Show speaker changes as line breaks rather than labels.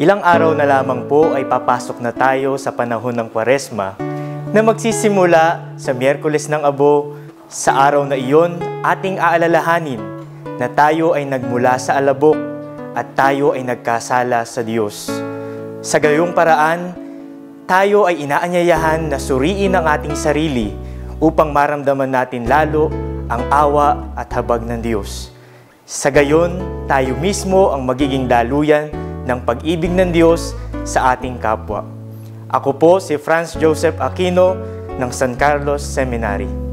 Ilang araw na lamang po ay papasok na tayo sa panahon ng Kwaresma na magsisimula sa Miyerkules ng Abo. Sa araw na iyon, ating aalalahanin na tayo ay nagmula sa alabok at tayo ay nagkasala sa Diyos. Sa gayong paraan, tayo ay inaanyayahan na suriin ang ating sarili upang maramdaman natin lalo ang awa at habag ng Diyos. Sa gayon, tayo mismo ang magiging daluyan ng pag-ibig ng Diyos sa ating kapwa. Ako po si Franz Joseph Aquino ng San Carlos Seminary.